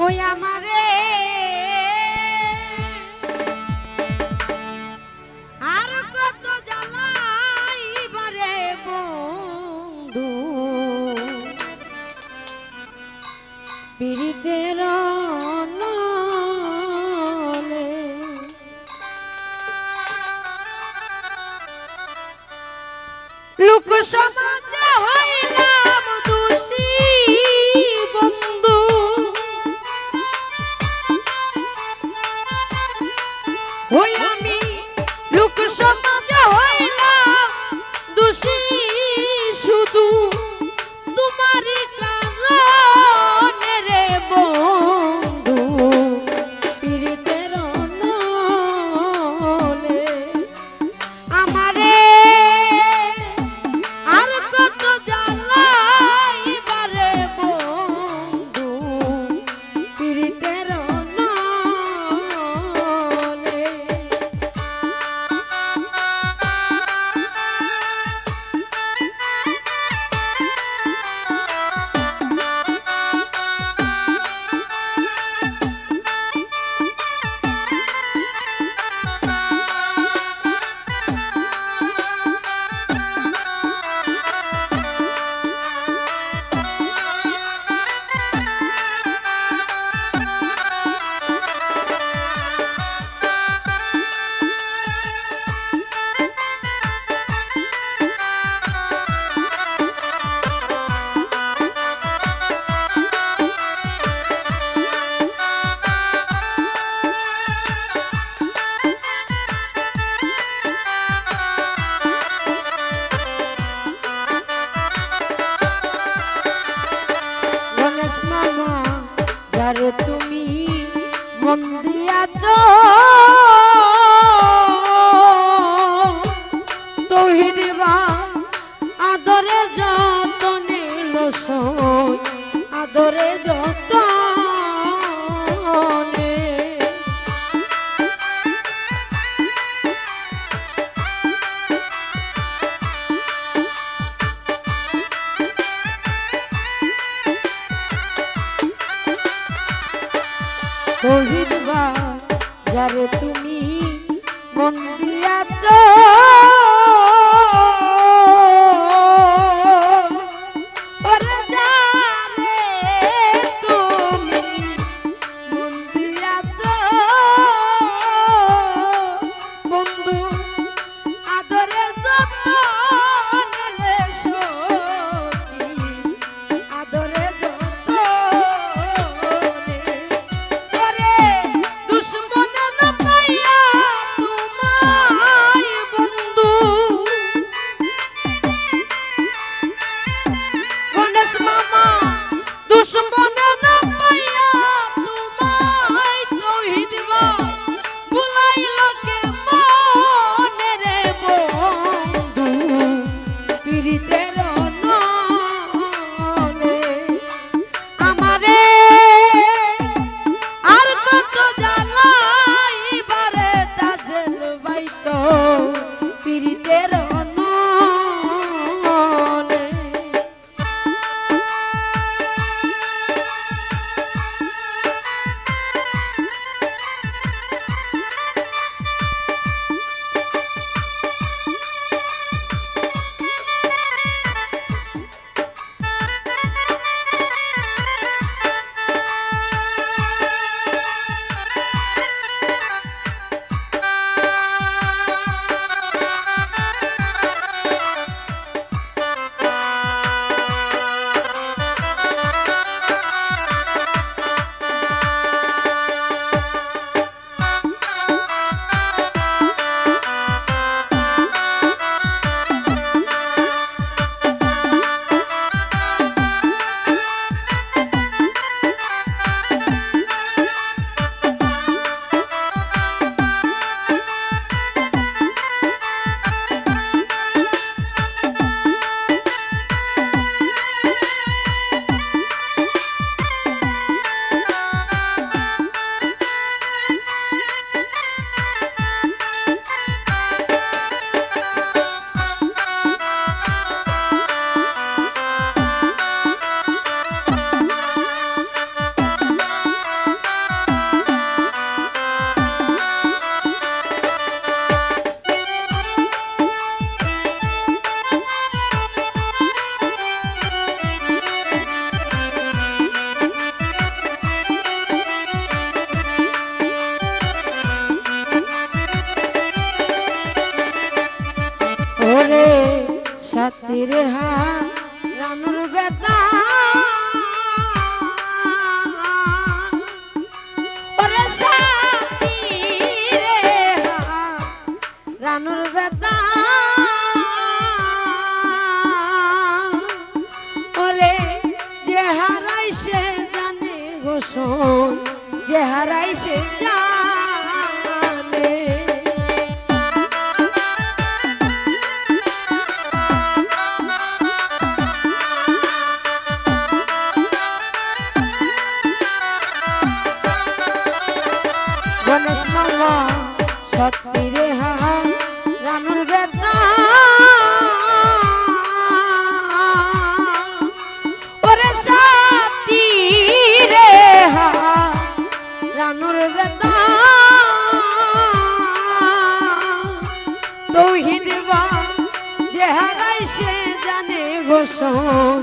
ওই আমারে হিদবা যে হারাই সে জানে গোসন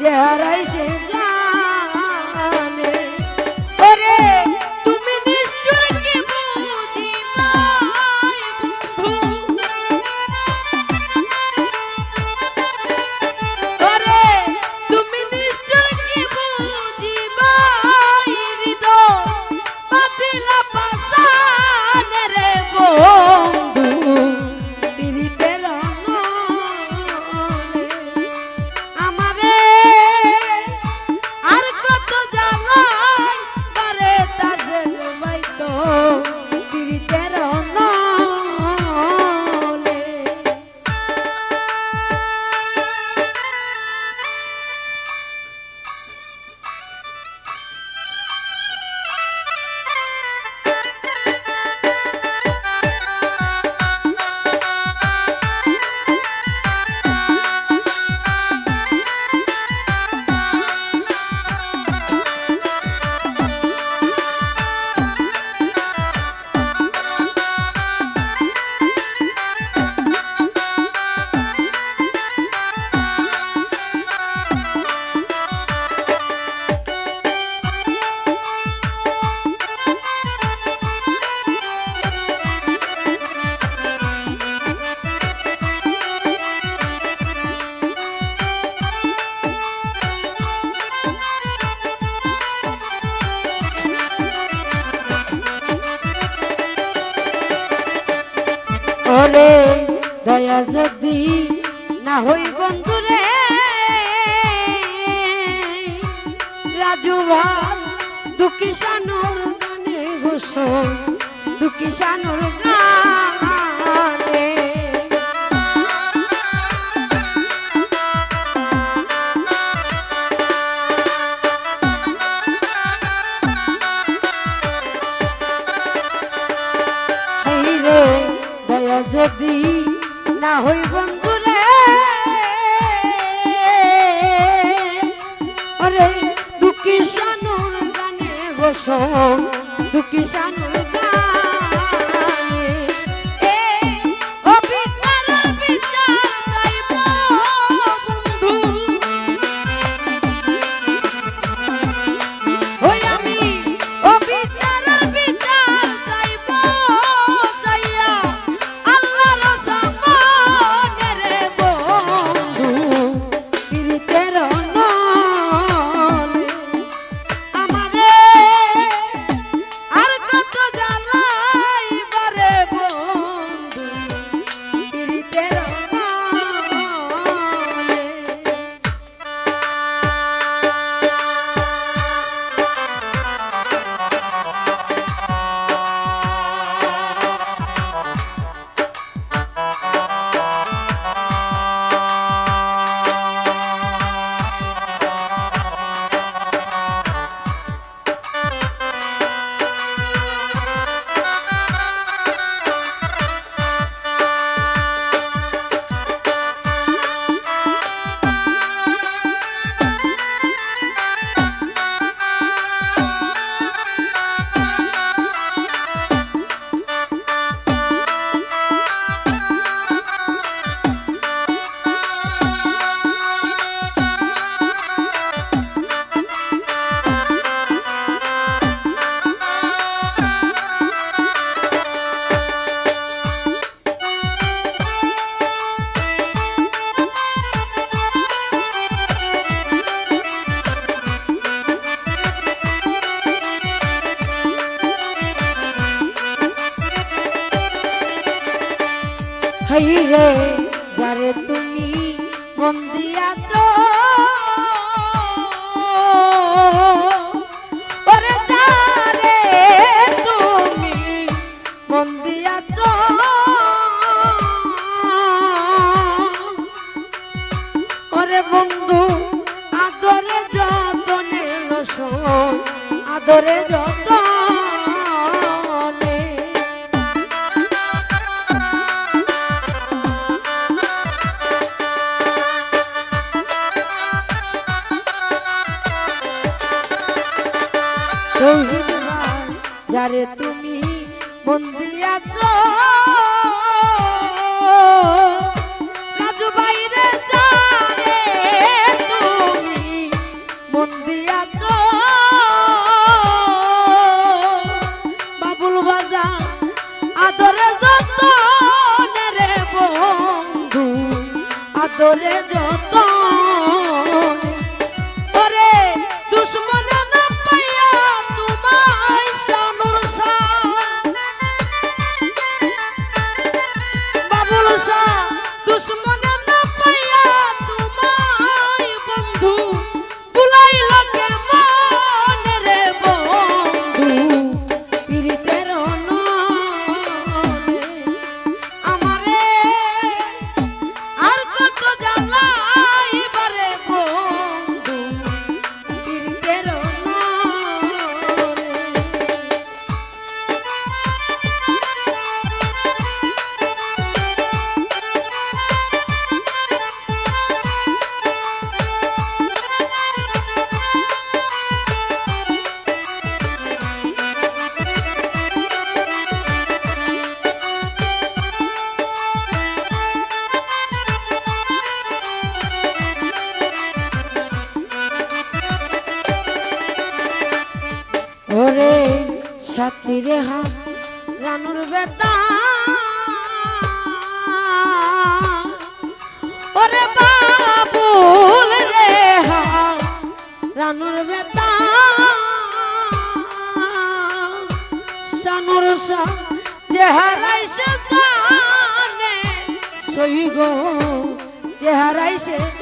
যে হারাই জানে গান দুঃখী শানুর গানে ঘোষণ দুঃখী শানুর গান দুঃখী শানু রে, যারে তুমি মন দিয়াছ। ওরে যারে তুমি মন ওরে বন্ধু, আদরে যতনে লসন আদরে যতনে ওরে সাথী রে হা, রানুর বেতা ওরে বাবুল রে হা, রানুর বেতা শানুর সা যে হারাইছে জানে, সই গো যে হারাইছে জানে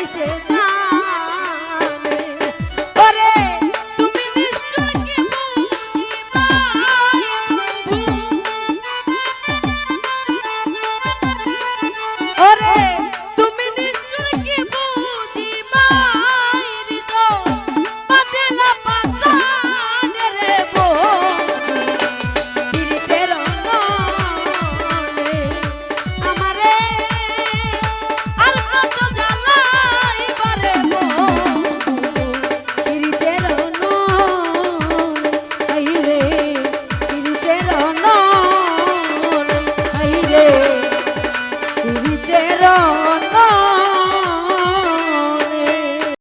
যে